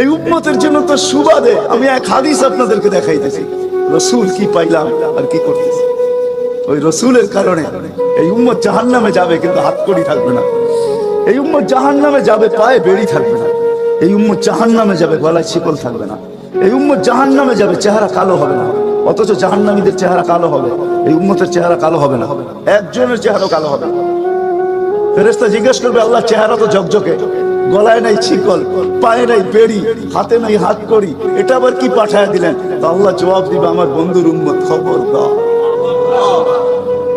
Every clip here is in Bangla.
এই উম্মতের জন্য তো সুবাদে আমি এক হাদিস আপনাদেরকে দেখাইতেছি। রসুল কি পাইলাম আর কি করতেছি? ওই রসুলের কারণে এই উম্মত জাহান নামে যাবে কিন্তু হাত কড়ি থাকবে না। এই উম্মত জাহান নামে যাবে, পায়ে বেড়ি থাকবে না। এই উম্মত জাহান নামে যাবে, গলায় শিকল থাকবে না। এই উম্মত জাহান নামে যাবে, চেহারা কালো হবে না। অথচ জাহান্নামীদের চেহারা কালো হবে। এই উম্মতের চেহারা কালো হবে না। একজনের চেহারা কালো হবে না। ফেরেস্তা জিজ্ঞেস করবে আল্লাহ চেহারা তো ঝকঝকে। গলায় নাই ছিকল পায়ে নাই বেড়ি, হাতে নাই হাত করি এটা আবার কি পাঠায় দিলেন? তো আল্লাহ জবাব দিবে আমার বন্ধুর উম্মত খবর দাও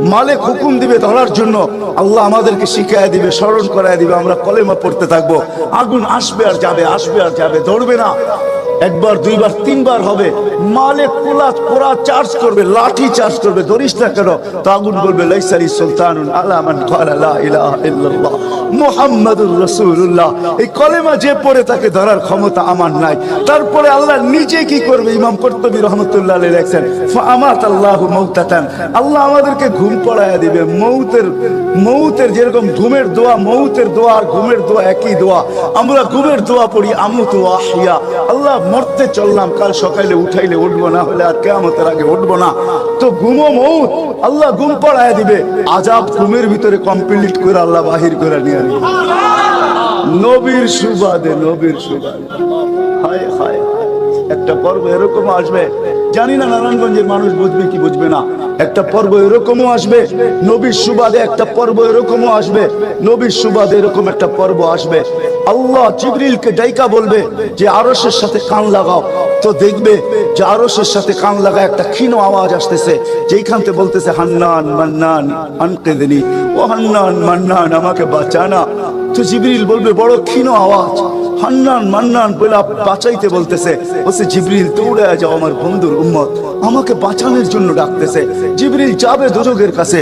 মালিক হুকুম দিবে ধরার জন্য আল্লাহ আমাদেরকে শিখায় দিবে, স্মরণ করায় দিবে, আমরা কলেমা পড়তে থাকব। আগুন আসবে আর যাবে, আসবে আর যাবে, ধরবে না। একবার, দুইবার, তিনবার হবে। মালে কোলা কোরা চার্জ করবে, লাঠি চার্জ করবে, ধরিস না কেন? তো আগুন বলবে লাইসারি সুলতানুন আলা মান ক্বালা লা ইলাহা ইল্লাল্লাহ মুহাম্মাদুর রাসূলুল্লাহ। এই কলেমা যে পড়ে তাকে ধরার ক্ষমতা আমার নাই। তারপরে আল্লাহ নিজে কি করবে? ইমাম কর্তবী রহমতুল্লাহ আলাইহি ফামাত আল্লাহ আমাদেরকে ঘুম পড়ায়া দিবে। মৌতের মৌতের যেরকম ঘুমের দোয়া, মৌতের দোয়া আর ঘুমের দোয়া একই দোয়া। আমরা ঘুমের দোয়া পড়ি, আমুতু আহিয়া আল্লাহ মরতে চললাম, কাল সকালে উঠাইলে উঠবো না, হলে আর কেয়ামতের আগে উঠবো না। তো ঘুমো মৌত, আল্লাহ ঘুম পড়ায় দিবে। আজাব ঘুমের ভিতরে কমপ্লিট করে আল্লাহ বাহির করে নিয়ে আনবে নবীর সুবাদে নবীর সুবাদে। হায় হায়। একটা পর্ব এরকম আসবে। জানি না নারায়ণগঞ্জের মানুষ বুঝবে কি বুঝবে না। একটা পর্ব এরকমও আসবে, নবীর সুবাদে একটা পর্ব এরকমও আসবে, নবীর সুবাদে এরকম একটা পর্ব আসবে। আল্লাহ জিবরিলকে ডাইকা বলবে যে আরসের সাথে কান লাগাও। তো দেখবে যে আরসের সাথে কান লাগা একটা ক্ষীণ আওয়াজ আসতেছে, যেইখান থেকে বলতেছে, হান্নান, মান্নান, আনকেদিনী। ও হান্নান, মান্নান, আমাকে বাঁচানা। তো জিবরিল বলবে, বড় ক্ষীণ আওয়াজ। হান্নান মান্নান বলে বাঁচাইতে বলতেছে জিবরিল, দৌড়ে যাও আমার বন্ধুর উম্মত। আমাকে বাঁচানোর জন্য ডাকতেছে। জিবরিল যাবে কাছে।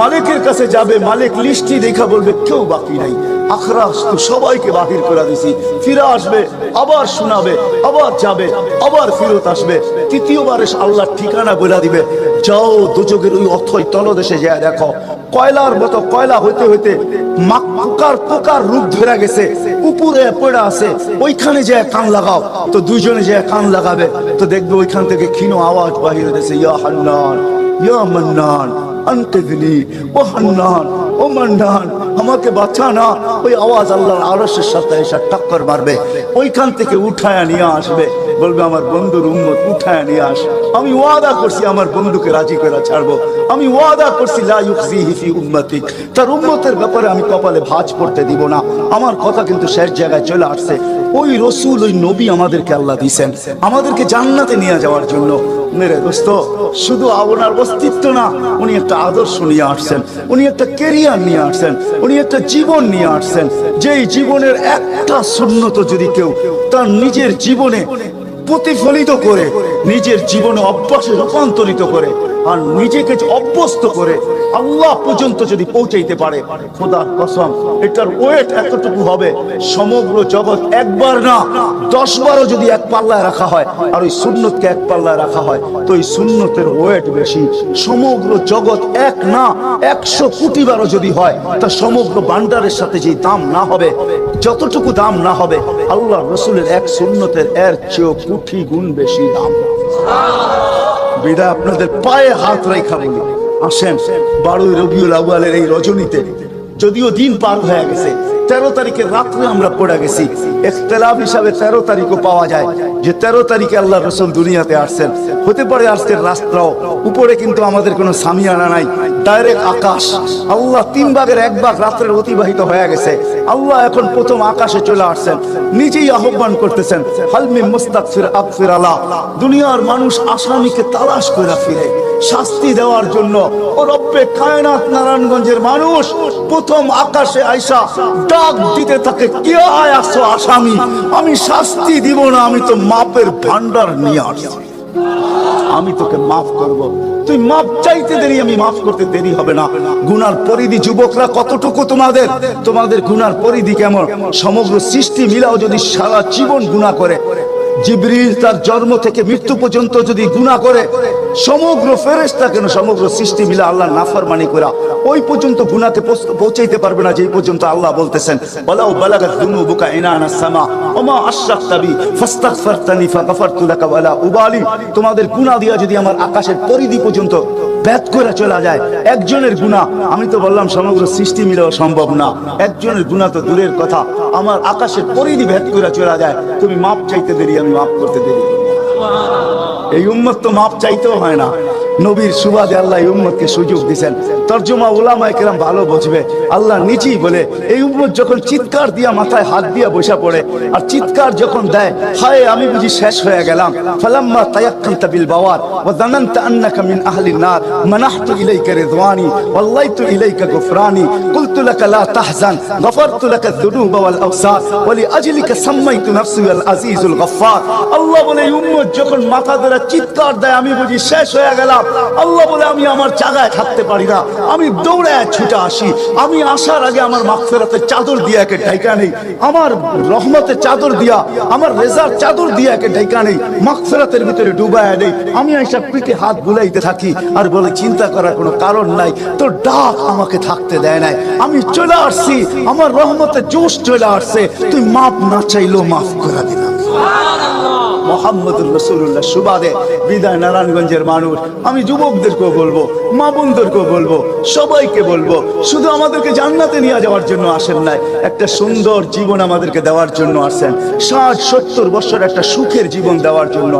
মালিকের কাছে যাবে। মালিক লিস্টি দেখা বলবে, কেউ বাকি নাই। আখরাস তো সবাইকে বাহির করে দিছি। ফিরে আসবে, আবার শোনাবে, আবার যাবে, আবার ফেরত আসবে। তৃতীয়বার এসে ঠিকানা বলে দিবে। যাও দুচোখের ওই অথই তলদেশে যায় দেখো। কয়লার মতো কয়লা হইতে হইতে মা পোকার রূপ ধরে গেছে। উপরে পড়ে আছে। ওইখানে যে কান লাগাও। তো দুইজনে যে কান লাগাবে। তো দেখবে ওইখান থেকে ক্ষীণ আওয়াজ বাহির হইতেছে, ইয়া হান্নান, ইয়া মান্নান আনতেদিনী ও হান্নান, ও মান্নান, আমাকে বাঁচা না। ওই আওয়াজ আল্লাহর আরসের সাথে এসে টক্কর মারবে। ওইখান থেকে উঠায় নিয়ে আসবে। বলবে, আমার বন্ধুর উম্মত, উঠায় নিয়ে আস। আমি ওয়াদা করছি আমার বন্ধুকে রাজি করে ছাড়বো। আমি ওয়াদা করছি উন্মতি তার উম্মতের ব্যাপারে আমি কপালে ভাজ পড়তে দিব না। আমার কথা কিন্তু শেষ জায়গায় চলে আসছে। ওই রসুল, ওই নবী আমাদেরকে আল্লাহ দিছেন। আমাদেরকে জান্নাতে নিয়ে যাওয়ার জন্য। মেরে দোস্ত, শুধু আপনার অস্তিত্ব না, উনি একটা আদর্শ নিয়ে আসছেন, উনি একটা কেরিয়ার নিয়ে আসছেন, উনি একটা জীবন নিয়ে আসছেন। যেই জীবনের একটা শূন্যত যদি কেউ তার নিজের জীবনে প্রতিফলিত করে, নিজের জীবনে অভ্যাসে রূপান্তরিত করে আর নিজেকে অভ্যস্ত করে আল্লাহ পর্যন্ত যদি পৌঁছাইতে পারে, খোদার কসম, এটার ওয়েট এতটুকু হবে, সমগ্র জগৎ একবার না দশ বারও যদি এক পাল্লায় রাখা হয়, আর ওই সুন্নতকে এক পাল্লায় রাখা হয়, তো ওই সুন্নতের ওয়েট বেশি। সমগ্র জগৎ এক না, একশো কোটি বারও যদি হয়, তা সমগ্র বান্ডারের সাথে যে দাম না হবে, যতটুকু দাম না হবে, আল্লাহ রসুলের এক সুন্নতের এর চেয়েও কোটি গুণ বেশি দাম। বিদায় আপনাদের পায়ে হাত রেখা বলি। আসেন, বারোই রবিউল আউয়ালের এই রজনীতে। যদিও দিন পার হয়ে গেছে তেরো তারিখের রাত্রে আমরা পড়ে গেছি। ইখতলাফ হিসাবে তেরো তারিখও পাওয়া যায় যে তেরো তারিখে আল্লাহ রসুল দুনিয়াতে আসছেন। হতে পারে আজকের রাস্তাও, উপরে কিন্তু আমাদের কোনো সামিয়ানা নাই ডাইরেক্ট আকাশ। আল্লাহ তিন ভাগের এক ভাগ রাত্রের অতিবাহিত হয়ে গেছে। আল্লাহ এখন প্রথম আকাশে চলে আসছেন, নিজেই আহ্বান করতেছেন হালমি মুস্তাকফির আকফির আলা। দুনিয়ার মানুষ আসামিকে তালাশ করে ফিরে, শাস্তি দেওয়ার জন্য। ও রব্বে কায়নাত নারায়ণগঞ্জের মানুষ, প্রথম আকাশে আইসা ডাক দিতে থাকে। কে আয় আসো আসামি? আমি শাস্তি দিব না, আমি তো মাপের ভান্ডার নিয়ে আসছি। আমি তোকে মাফ করব। তুই মাফ চাইতে দেরি, আমি মাফ করতে দেরি হবে না। গুনার পরিধি যুবকরা কতটুকু তোমাদের? তোমাদের গুনার পরিধি কেমন? সমগ্র সৃষ্টি মিলাও যদি সারা জীবন গুনাহ করে। জিবরিল তার জন্ম থেকে মৃত্যু পর্যন্ত যদি গুনাহ করে সমগ্র ফেরেশতা কেন সমগ্র সৃষ্টি মিলে আল্লাহ নাফরমানি করা ওই পর্যন্ত পৌঁছ- পৌঁছাইতে পারবে না যেই পর্যন্ত আল্লাহ বলতেছেন ওয়ালাউ বালাগাত যুনুবুকা ইনানা সামা, ওমা আশরাকতা বি, ফাস্তাগফারতানি ফাগাফারতু লাকা ওয়ালা উবালি তোমাদের গুনাহ দিয়া যদি আমার আকাশের পরিধি পর্যন্ত ব্যাত করে চলা যায়, একজনের গুনাহ, আমি তো বললাম সমগ্র সৃষ্টি মিলেও সম্ভব না। একজনের গুনাহ তো দূরের কথা, আমার আকাশের পরিধি ভেদ করে চলা যায়। তুমি মাপ চাইতে দেরি, আমি মাপ করতে দেরি। এই উম্মত তো মাপ চাইতেও হয় না। নবীর সুবাদে আল্লাহ এই উম্মতকে সুযোগ দিছেন। তর্জমা উলামা একরাম ভালো বুঝবে। আল্লাহ নিচেই বলে, এই উম্মত যখন চিৎকার দিয়া মাথায় হাত দিয়া বসা পড়ে, আর চিৎকার যখন দেয়, হায়, আমি বুঝি শেষ হয়ে গেলাম। ফালাম্মা তায়াক্কামতা বিল বাওয়ার ওয়া দানানতা আন্নাকা মিন আহলিন নার, মানাহতু ইলাইকা রিদওয়ানি, ওয়াল্লাইতু ইলাইকা গুফরানি কুলতু লাকা লা তাহজান গফারতু লাকা الذنوب والأوسار ولأجلك سميت نفسي العزيز الغفار আল্লাহ বলে এই উম্মত যখন মাথা ধরে চিৎকার দেয় আমি বুঝি শেষ হয়ে গেলাম আল্লাহ বলে আমি আমার জায়গায় থাকতে পারি না আমি দৌড়ায় ছুটে আসি আমি আসার আগে আমার মাগফিরাতের চাদর দিয়ে একে ঢাইকা নেই আমার রহমতের চাদর দিয়া আমার রেজার চাদর দিয়ে একে ঢাইকা নেই মাগফিরাতের ভিতরে ডুবায় নেই আমি এইসব পিঠে হাত বুলাইতে থাকি আর বলে চিন্তা করার কোনো কারণ নাই তোর ডাক আমাকে থাকতে দেয় নাই আমি চলে আসছি, আমার রহমতে জোশ চলে আসছে। তুই মাপ না চাইলেও মাফ করে দিলাম মোহাম্মদুর রসুল্লাহ সুবাদে। বিদায় নারায়ণগঞ্জের মানুষ। আমি যুবকদেরকেও বলব, মা বলব, সবাইকে বলব, শুধু আমাদেরকে জান্নাতে নিয়ে যাওয়ার জন্য আসেন নাই, একটা সুন্দর জীবন আমাদেরকে দেওয়ার জন্য আসছেন ষাট, সত্তর বছর একটা সুখের জীবন দেওয়ার জন্য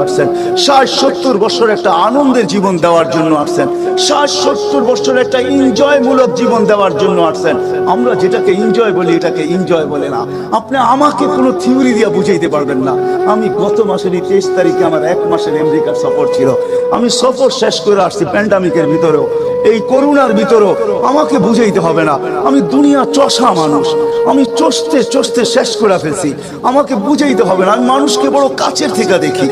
ষাট, সত্তর বছর একটা আনন্দের জীবন দেওয়ার জন্য আসছেন ষাট, সত্তর বছর একটা এনজয় মূলক জীবন দেওয়ার জন্য আসছেন আমরা যেটাকে এনজয় বলি, এটাকে এনজয় বলে না। আপনি আমাকে কোনো থিওরি দিয়ে বুঝাইতে পারবেন না। আমি গত মাসের তেইশ তারিখে আমার এক মাসের আমেরিকার সফর ছিল। আমি সফর শেষ করে আসছি প্যান্ডামিকের ভিতরেও। এই করুণার ভিতরেও আমাকে বুঝাইতে হবে না। আমি দুনিয়া চষা মানুষ। আমি চষতে চষতে শেষ করে ফেলছি। আমাকে বুঝাইতে হবে না। আমি মানুষকে বড় কাছের থেকে দেখি।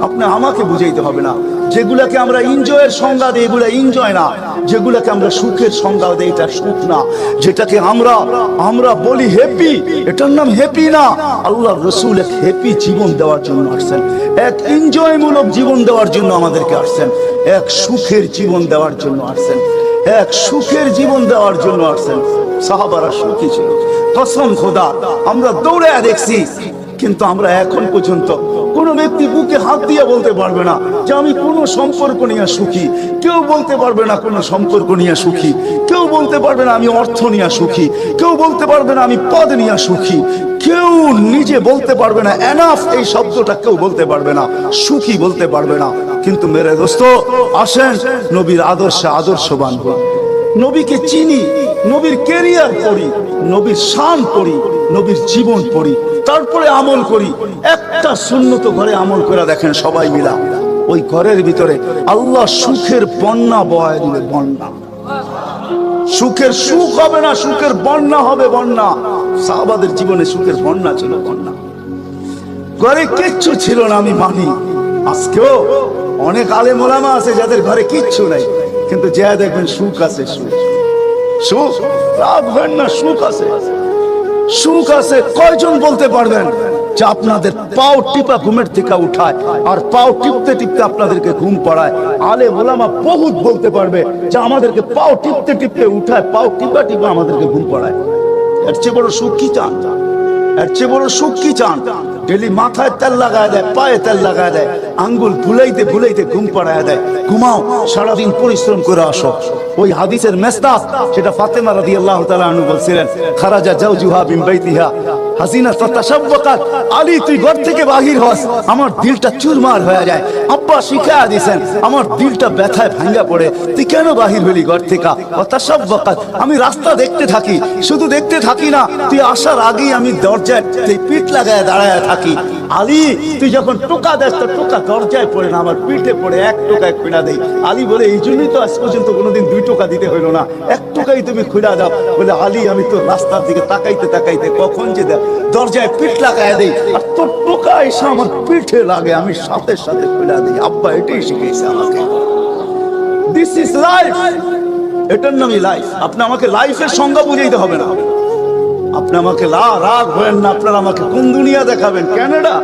আপনি আমাকে বুঝাইতে হবে না। যেগুলাকে আমরা এনজয়ের সংজ্ঞা দিই, এগুলা এনজয় না। যেগুলাকে আমরা সুখের সংজ্ঞা দিই, এটা সুখ না। যেটাকে আমরা আমরা বলি হ্যাপি এটার নাম হ্যাপি না। আল্লাহ রসুল এক হ্যাপি জীবন দেওয়ার জন্য আসছেন। এক এনজয়মূলক জীবন দেওয়ার জন্য আমাদেরকে আসছেন। এক সুখের জীবন দেওয়ার জন্য আসছেন। এক সুখের জীবন দেওয়ার জন্য আসছেন। সাহাবারা সুখী ছিল। কসম খোদা, আমরা দৌড়ে দেখছি, কিন্তু আমরা এখন পর্যন্ত কোনো ব্যক্তি বুকে হাত দিয়ে বলতে পারবে না যে আমি কোনো সম্পর্ক নিয়ে সুখী। কেউ বলতে পারবে না কোনো সম্পর্ক নিয়ে সুখী। কেউ বলতে পারবে না আমি অর্থ নিয়ে সুখী। কেউ বলতে পারবে না আমি পদ নিয়ে সুখী। কেউ নিজে বলতে পারবে না এনাফ এই শব্দটা কেউ বলতে পারবে না। সুখী বলতে পারবে না। কিন্তু মেরে দোস্ত, আসেন নবীর আদর্শে আদর্শবান হন নবীকে চিনি, নবীর কেরিয়ার পড়ি নবীর শান পড়ি নবীর জীবন পড়ি। তারপরে আমল করি। একটা শূন্যত ঘরে আমল করে দেখেন সবাই মিলা। ওই ঘরের ভিতরে আল্লাহ সুখের বন্যা বয় দিলে বন্যা। সুখের সুখ হবে না, সুখের বন্যা হবে বন্যা। সাহাবাদের জীবনে সুখের বন্যা ছিল বন্যা। ঘরে কিচ্ছু ছিল না, আমি মানি। আজকেও অনেক আলে মোলামা আছে যাদের ঘরে কিচ্ছু নাই। কিন্তু যে দেখবেন সুখ আছে, সুখ। সুখ? রাখবেন না, সুখ আছে। সুখ আছে, কয়জন বলতে পারবেন যে আপনাদের পাও টিপা ঘুমের থেকে উঠায় আর পাও টিপতে টিপতে আপনাদেরকে ঘুম পড়ায়? আলে ওলামা বহুত বলতে পারবে যে আমাদেরকে পাও টিপতে টিপতে উঠায়, পাও টিপা টিপা আমাদেরকে ঘুম পড়ায়। এর চেয়ে বড় সুখ কি চান? এর চেয়ে বড় সুখ কি চান? ডেলি মাথায় তেল লাগায় দেয়, পায়ে তেল লাগায় দেয়, আঙ্গুল ভুলাইতে ভুলাইতে ঘুম পাড়ায় দেয়। ঘুমাও, সারাদিন পরিশ্রম করে আসো। ওই হাদিসের মেস্তাস সেটা ফাতেমা রাদি আল্লাহ তালু বলছিলেন, খারাজা যাও জুহা বিম্বাইতিহা আমি রাস্তা দেখতে থাকি। শুধু দেখতে থাকি না, তুই আসার আগেই আমি দরজায় পিঠ লাগায় দাঁড়ায় থাকি। আলী, তুই যখন টোকা দেস তো টোকা দরজায় পড়ে না, আমার পিঠে পড়ে এক টোকা এক পিঠা দেই। আলী বলে, এই জন্যই তো আজ পর্যন্ত কোনোদিন দুই টোকা দিতে হইল না, এক টোকা তুমি খুলে দাও। বলে, আলী, আমি তো রাস্তার দিকে তাকাইতে তাকাইতে কখন যে দরজায় পিঠ লাগায় দেই। আর তোর টোকা এসে আমার পিঠে লাগে। আমি সাথে সাথে খুলে দিই। আব্বা, এটাই শিখেছে আমাকে। দিস ইজ লাইফ এটার নামই লাইফ আপনি আমাকে লাইফের সংজ্ঞা বুঝাইতে হবে না। আপনি আমাকে লা রাগ হয়েন না। আপনারা আমাকে কোন দুনিয়া দেখাবেন? Canada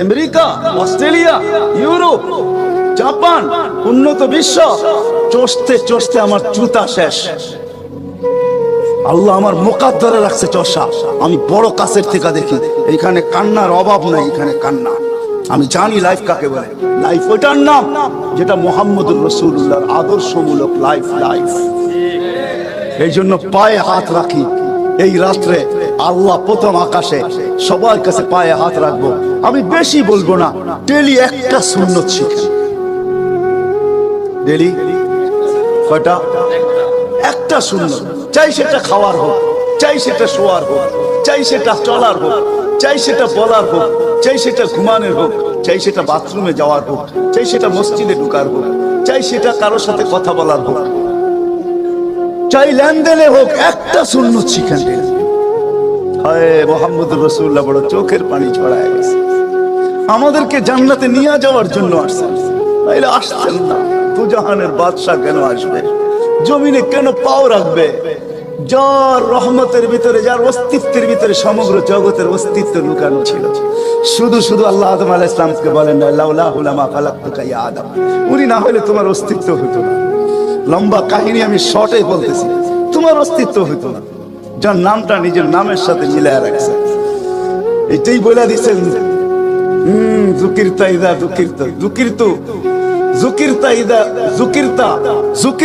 America Australia Europe Japan উন্নত বিশ্ব। চষতে চষতে আমার জুতা শেষ। আল্লাহ আমার মোকাদ ধরে রাখছে চষা। আমি বড় কাছের থেকে দেখি, এখানে কান্নার অভাব নাই, এখানে কান্না। আমি জানি লাইফ কাকে বলে। লাইফ ওটার নাম, যেটা মোহাম্মদুর রসুল্লাহর আদর্শমূলক লাইফ লাইফ এই জন্য পায়ে হাত রাখি। এই রাত্রে আল্লাহ প্রথম আকাশে সবার কাছে পায়ে হাত রাখব। আমি বেশি বলব না ডেলি একটা সুন্নত শিখে ডেলি কয়টা? একটা সুন্নত। চাই সেটা খাওয়ার হোক, চাই সেটা শোয়ার হোক, চাই সেটা চলার হোক, চাই সেটা বলার হোক, চাই সেটা ঘুমানোর হোক, চাই সেটা বাথরুমে যাওয়ার হোক, চাই সেটা মসজিদে ঢুকার হোক, চাই সেটা কারোর সাথে কথা বলার হোক। চাই লেনদেনে হোক, একটা সুন্নত শিখেন হায় মোহাম্মদ রসুল্লাহ বড় চোখের পানি ছড়ায় আমাদেরকে জান্নাতে নিয়ে যাওয়ার জন্য আসছেন। আসছেন না। দুজাহানের বাদশাহ কেন আসবে? জমিনে কেন পাও রাখবে? যার রহমতের ভিতরে, যার অস্তিত্বের ভিতরে সমগ্র জগতের অস্তিত্ব লুকানো ছিল। শুধু শুধু আল্লাহ আদম আলাহ ইসলামকে বলেন আদম। উনি না হলে তোমার অস্তিত্ব হতো না। লম্বা কাহিনী আমি শর্টে বলতেছি, তোমার অস্তিত্ব হতো না। যার নামটা নিজের নামের সাথে মিলায় রাখছে। এটাই বলে দিচ্ছেন হম জুকিরতা ইদা জুকিরতা জুকিরতু জুকিরতা ইদা জুকিরতা জুকির